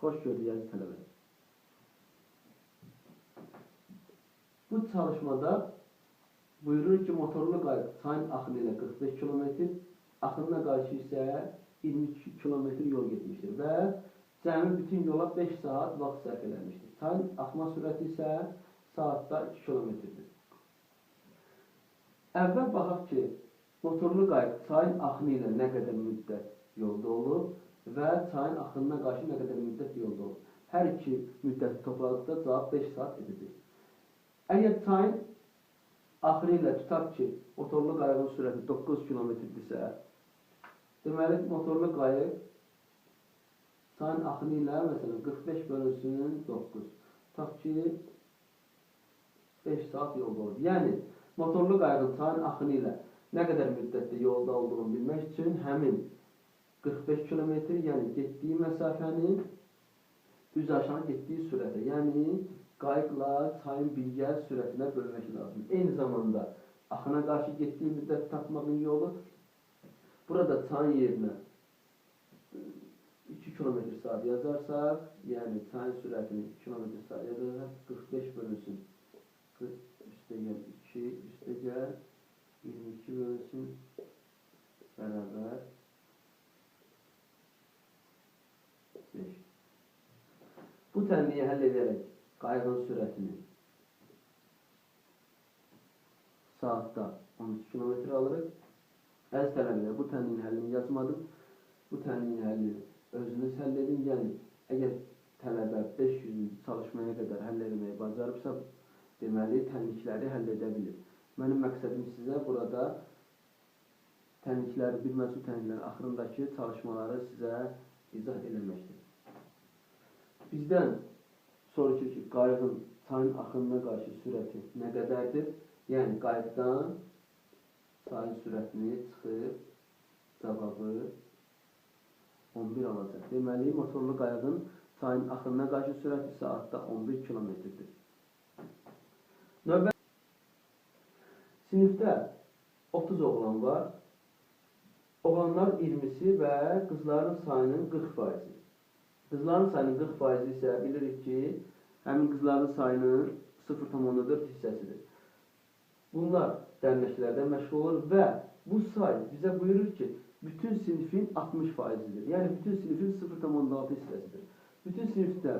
Hoş gördük əziz tələbələr. Bu çalışmada buyurur ki, motorlu qayıq çayın axını ilə 45 km, axınına qarşı isə 22 km yol getmişdir və cəmi bütün yola 5 saat vaxt sərf eləmişdir. Çayın axma sürəti isə saatda 2 km-dir. Əvvəl baxaq ki, motorlu qayıq çayın axını ilə nə qədər müddət yolda olub və çayın axınına qarşı nə qədər müddət yolda olub. Hər iki müddəti topladıqda cavab 5 saat edəcək. Əgər çayın axırı ilə tutaq ki, motorlu qayığın sürəti 9 km-dirsə, deməli motorlu qayıq çayın axını ilə məsələn 45 bölünsün 9. Tutaq ki 5 saat yolda olur. Yəni motorlu qayığın çayın axını ilə nə qədər müddətdə yolda olduğunu bilmək üçün həmin 45 kilometr, yəni getdiyi məsafənin üz aşağı getdiyi sürətə, yəni qayıqla çayın birgə sürətinə bölmək lazım. Eyni zamanda axına qarşı getdiyi müddət tapmağın yolu burada çayın yerinə 2 km saat yazarsaq, yəni çayın sürətini 2 km saat yazarsaq 45 bölünsün. 40 üstə gəl 2 üstə gəl 22 bölünsün bərabər 5. Bu tənliyi həll edərək qayığın sürətini saatda 13 km alırıq. Əziz tələbələr, bu tənliyin həllini yazmadım. Bu tənliyin həllini özünüz həll edin. Yəni, əgər tələbə 500 çalışmaya qədər həll etməyi bacarıbsa, deməli, tənlikləri həll edə bilir. Mənim məqsədim sizə burada tənlikləri, bir məsul tənliklərin axırındakı çalışmaları sizə izah eləməkdir. Bizdən soruşur ki, qayığın çayın axınına qarşı sürəti nə qədərdir? Yəni, qayıqdan çayın sürətini çıxıb cavabı 11 alacaq. Deməli, motorlu qayığın çayın axınına qarşı sürəti saatda 11 km-dir. Növbə Sinifdə 30 oğlan var. Oğlanlar 20-si və qızların sayının 40 faizi. Qızların sayının 40 faizi isə bilirik ki, həmin qızların sayının 0,4 hissəsidir. Bunlar dərnəklərdə məşğul olur və bu say bizə buyurur ki, bütün sinifin 60 faizidir. Yəni bütün sinifin 0,6 hissəsidir. Bütün sinifdə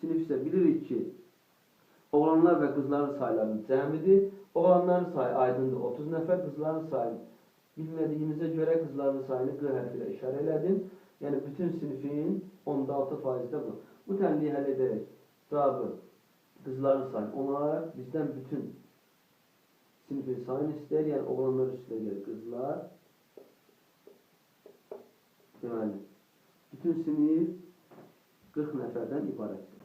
sinif isə bilirik ki, oğlanlar və qızların saylarının cəmidir. Oğlanların sayı aydındır 30 nəfər, qızların sayı bilmədiyimizə görə qızların sayını Q hərfi ilə işarə elədim. Yəni bütün sinifin 16 faizdə bu. Bu tənliyi həll edərək cavabı qızların sayını 10 alaraq bizdən bütün sinifin sayını istəyir. Yəni oğlanlar üstünə gəlir qızlar. Deməli, bütün sinif 40 nəfərdən ibarətdir.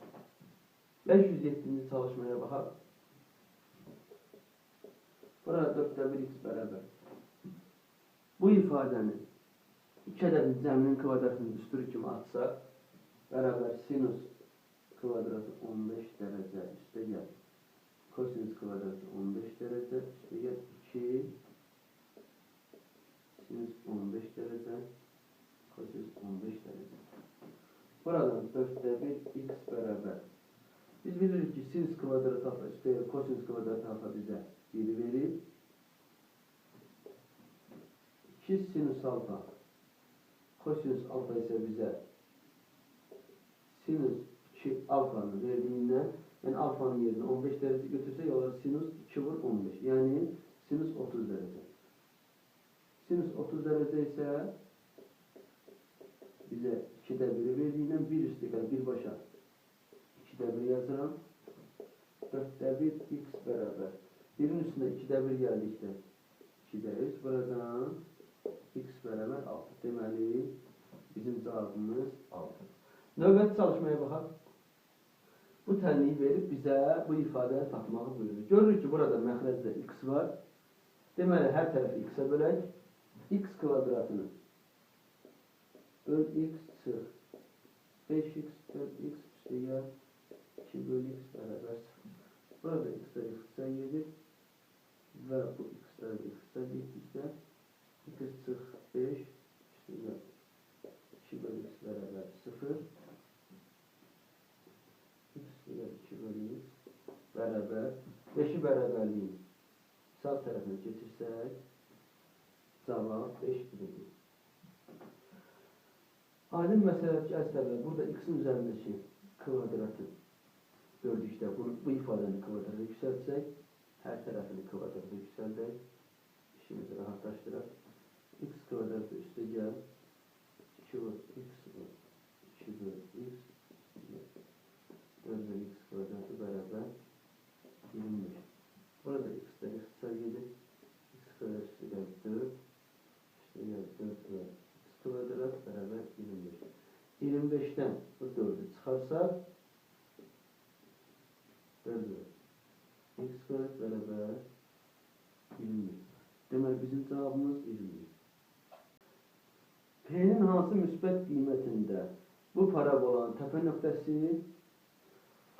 507-ci çalışmaya baxaq. Burada 4-də 1 x bərabər. Bu ifadəni iki ədədin cəminin kvadratını düsturu kimi atsaq, bərabər sinus kvadratı 15 dərəcə üstə gəl. Kosinus kvadratı 15 dərəcə üstə gəl 2 sinus 15 dərəcə kosinus 15 dərəcə. Buradan 4'də 1 x bərabər. Biz bilirik ki, sinus kvadratı alfa üstə kosinus kvadratı alfa bizə 1 verir. 2 sinüs alfa kosinüs alfa ise bize. Sinüs 2 alfanın verdiğinden yani alfanın yerine 15 derece götürse yollar sinüs 2 vur 15 yani sinüs 30 derece. Sinüs 30 derece ise bize 2'de 1'i verdiğinden 1 üstü yani bir başa 2'de 1 yazıram 4'te 1 x beraber. Birin üstünde 2'de 1 geldi işte. 2'de 3 buradan x bərabər 6. Deməli, bizim cavabımız 6. Növbəti çalışmaya baxaq. Bu tənliyi verib bizə bu ifadəni tapmağı buyurur. Görürük ki, burada məxrəcdə x var. Deməli, hər tərəfi x-ə bölək. x kvadratını böl x çıx. 5x böl x üstəyə 2 böl x bərabər 0. Burada x-ə x-ə 7 və bu x-ə x-ə 7 isə 245 üstündə 2 bölü 3 bərabər 0 3 üstündə 2 bölü 3 bərabər 5-i bərabərliyin sağ tərəfinə keçirsək cavab 5 bilinir. Alim məsələdəki əsərlər burada x-in üzərindəki kvadratı gördükdə bu, bu ifadəni kvadratı yüksəltsək hər tərəfini kvadratı yüksəldək işimizi rahatlaşdıraq x kvadratı üstə gəl, 2 vur x vur, 2 vur x, 4 vur x kvadratı bərabər 25. Burada x'də x çar gedir, x kvadrat üstə gəl 4, üstə gəl 4 vur x kvadrat bərabər 25. 25'ten bu 4'ü çıkarsak 4 x kvadrat beraber 20. Demek bizim cevabımız 20. Hansı müsbət qiymətində bu parabolanın təpə nöqtəsi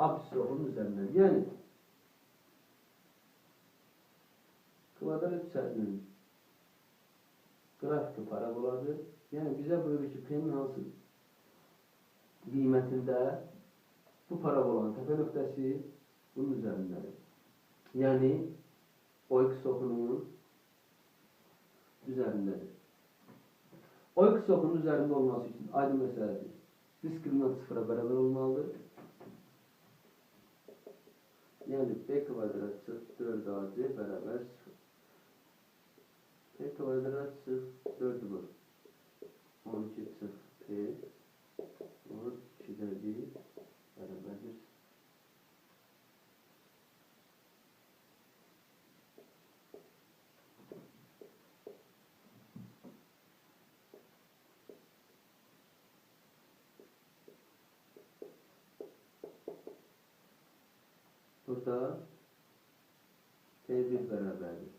apsiloğun üzərindən. Yəni kvadrat üçərinin qrafiki paraboladır. Yəni bizə buyurur ki, P'nin hansı qiymətində bu parabolanın təpə nöqtəsi bunun üzərindədir. Yəni OX oxunun üzərindədir. OX oxunun üzərində olması üçün aydın məsələdir. Diskriminant sıfıra bərabər olmalıdır. Yəni B kvadrat çıx 4AC bərabər 0. P kvadrat çıx 4 vur. 12 çıx P vur 2'de 1 bərabərdir. Burada P1 bərabərdir.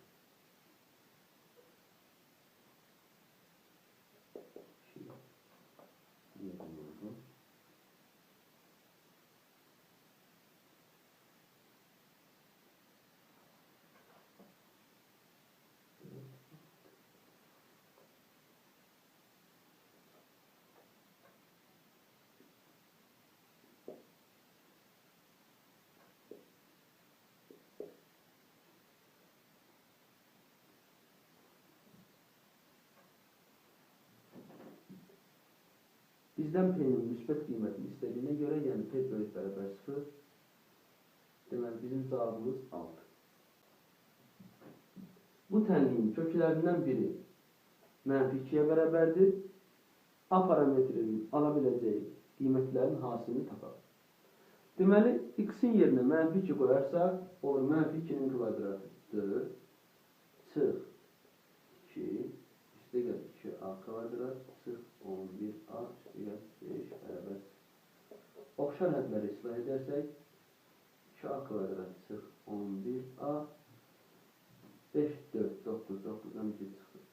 Şimdi yerim oldu. Bizdən P-nin müsbət qiymətini istədiyinə görə, yəni P böyük bərabər 0, deməli bizim cavabımız 6. Bu tənliyin köklərindən biri mənfi 2-yə bərabərdir. A parametrinin ala biləcəyi qiymətlərin hasilini tapaq. Deməli, x-in yerinə mənfi 2 qoyarsaq, olur mənfi 2-nin kvadratı 4, çıx 2, üstə gəl 2a kvadrat, çıx 11a, 5 bərabər. Oxşar hədləri islah edərsək, 2a kvadrat çıx 11a, 5, 4, 9, 9'dan 2 çıxır.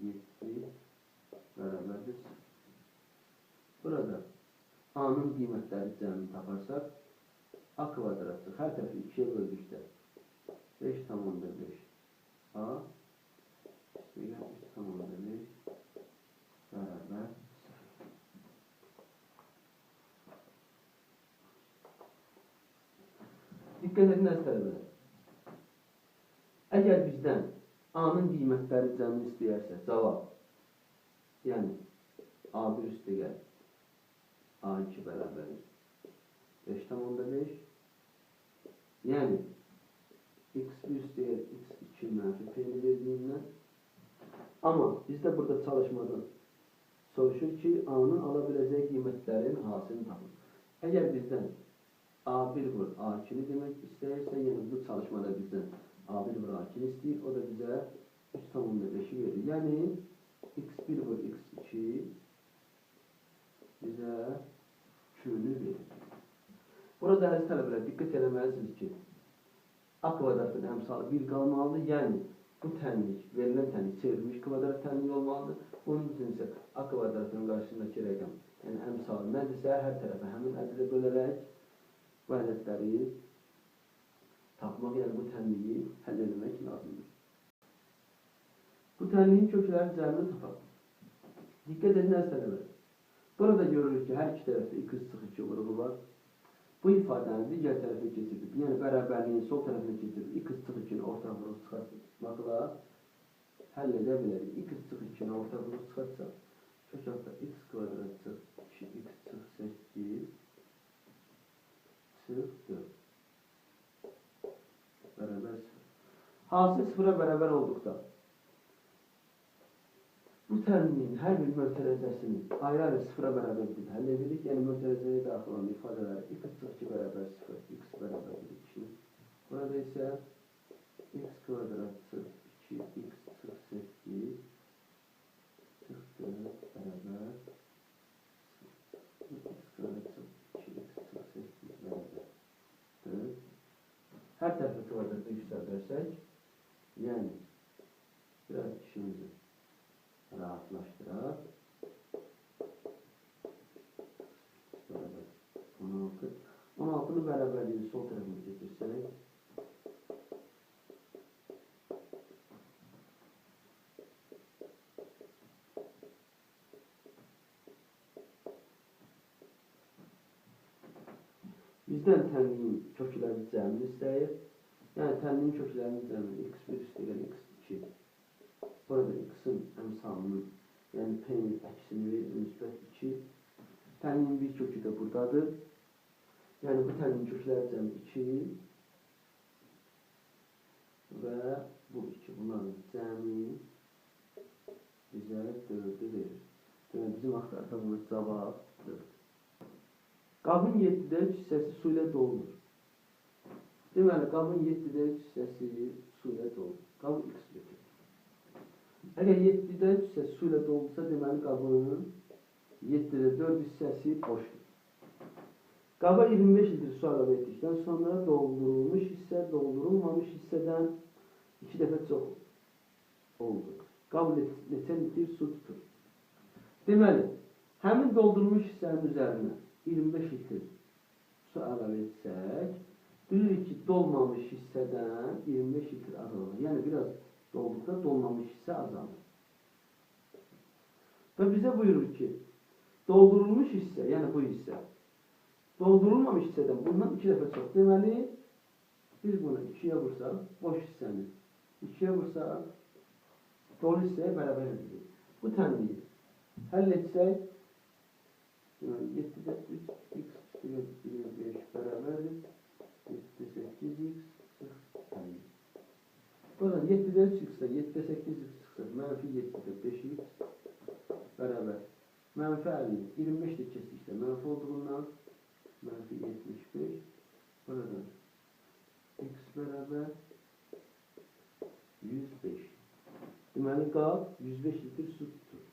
7 bərabərdir 0. Burada A-nın qiymətləri cəmini taparsaq, A kvadratı hər tərəfi 2-yə böldükdə 5 tamamda 5 A üstəgəl 3 tamamda 5 0. Diqqət edin tələbələr. Əgər bizdən A-nın qiymətləri cəmini istəyərsə, cavab, yəni A1 üstə gəl, A2 bərabər. 5 tamamda 5, yəni x1 üstə gəl, x2 mənfi peyni verdiyindən, amma bizdə burada çalışmadan soruşur ki, A-nın ala biləcəyi qiymətlərin hasilini tapın. Əgər bizdən A1 vur A2-ni demək istəyirsə, yəni bu çalışmada bizdən A1 vur A2-ni istəyir, o da bizə 3 tamamda 5-i verir. Yəni, x1 vur x2 bizə Q-nü verir. Burada əziz tələbələr diqqət eləməlisiniz ki, A kvadratın əmsalı 1 qalmalıdır. Yəni, bu tenlik, verilen tenlik çevrilmiş kvadrat tenlik olmalıdır. Onun için ise A kvadratının karşısındaki rəqəm, yəni M salı nədirsə, hər tərəfə həmin ədədə bölərək bu ədədləri tapmaq, yəni bu tənliyi həll etmək lazımdır. Bu tənliyin köklərin cəmini tapaq. Diqqət edin əsələlər. Burada görürük ki, hər iki tərəfdə 242 vurğu var. Bu ifadənin digər tərəfə keçirilib, yəni bərabərliyin sol tərəfinə keçirilib, 242-ni həll edə bilərik. x çıx 2-ni orta vuruş çıxartsa, kökəltə x kvadrat çıx 2x çıx 8 çıx 4 bərabər 0. Hasil sıfıra bərabər olduqda bu təlimin hər bir mötərizəsini ayrı-ayrı sıfıra bərabər edib həll edirik. Yəni mötərizəyə daxil olan ifadələri x çıx 2 bərabər 0, x bərabər 2. Burada isə x kvadrat çıx 2x çıx 8 çıx 4 bərabər 0. x kvadrat çıx 2x çıx 8 bərabər 4. Hər tərəfi kvadratda yüksəldərsək, yəni biraz işimizi rahatlaştırar. Beraber 16. 16'nı beraberliğini sol tarafına getirsek Bizdən tənliyin kökləri cəmini istəyir. Yəni tənliyin köklərinin cəmini x1 istəyir, x2. Burada x'in əmsalının, yəni p-nin əksini verir, müsbət 2. Tənliyin bir kökü də buradadır. Yəni bu tənliyin kökləri cəmi 2 və bu 2. Bunların cəmi bizə 4-ü verir. Demək bizim axtardığımız cavab 4. Qabın 7-də 3 hissəsi su ilə doldur. Deməli, qabın 7-də 3 hissəsi su ilə doldur. Qabı x götür. Əgər 7-də 3 hissəsi su ilə doldursa, deməli qabının 7-də 4 hissəsi boşdur. Qaba 25 litr su əlavə etdikdən sonra doldurulmuş hissə, doldurulmamış hissədən 2 dəfə çox oldu. Qab neçə litr su tutur? Deməli, həmin doldurulmuş hissənin üzərinə 25 litr su əlavə etsək, bilirik ki, dolmamış hissədən 25 litr azalır. Yəni, biraz dolduqda dolmamış hissə azalır. Və bizə buyurur ki, doldurulmuş hissə, yəni bu hissə, doldurulmamış hissədən bundan iki dəfə çox. Deməli, biz bunu ikiyə vursaq, boş hissəni ikiyə vursaq, dolu hissəyə bərabər edilir. Bu tənliyi həll etsək, deməli, 7-də 3, x, 25 bərabərdir. 7-də 8x, 50. Buradan 7'de 3 çıksa, 7'de 8 çıksa, menfi 7'de 5x beraber. Menfi 50, 25 de kesişte menfi olduğundan menfi 75. Buradan x beraber 105. Deməli, qab 105 litr su tutur.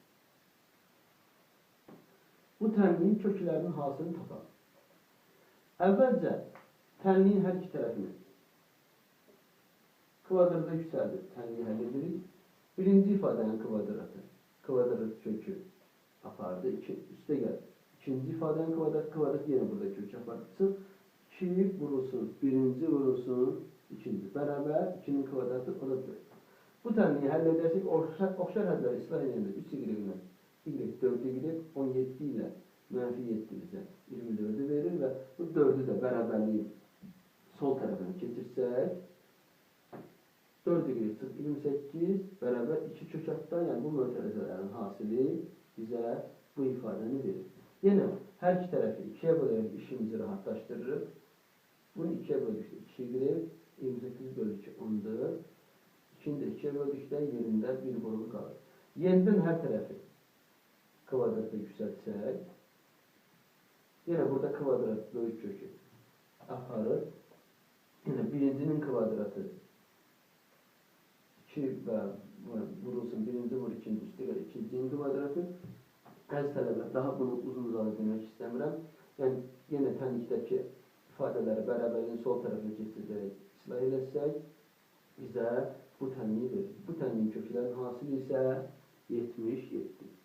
Bu tənliyin köklərinin hasilini tapaq. Əvvəlcə tənliyin hər iki tərəfini Kvadrata yükseldir. Tənliyi həll edirik. Birinci ifadənin kvadratı. Kvadrat kökü apardı. İki, üstə gəl. İkinci ifadənin kvadrat, kvadrat yenə burada kök apardı. İki vurulsun, birinci vurulsun, ikinci. Bərabər, ikinin kvadratı, o da 4. Bu tənliyi həll edərsək, oxşar, oxşar həlləri islah edəndə 3 y-dən y 4'e gidip 17 ile mənfi 7 bizə 24'ü verir və bu 4'ü də bərabərliyi sol tərəfinə keçirsək 4 eksi 28 beraber 2 kök hatta yani bu mötərizələrin hasili bizə bu ifadəni verir. Yenə hər iki tərəfi 2-yə bölərək işimizi rahatlaşdırırıq. Bunu 2-yə böldükdə 2 gedir. 28 bölü 2 14. İkini də 2-yə böldükdə yerində bir qrubu qalır. Yenidən hər tərəfi kvadrata yüksəltsək, yenə burada kvadrat böyük kökü aparır. Yenə birincinin kvadratı 2 və vurulsun birinci vur ikinci üstə gəl ikincinin kvadratı. Əziz tələbə, daha bunu uzun uzadı demək istəmirəm. Yəni, yenə tənlikdəki ifadələri bərabərliyin sol tərəfinə keçirdərək islah eləsək, bizə bu tənliyi verir. Bu tənliyin köklərinin hasili isə 77.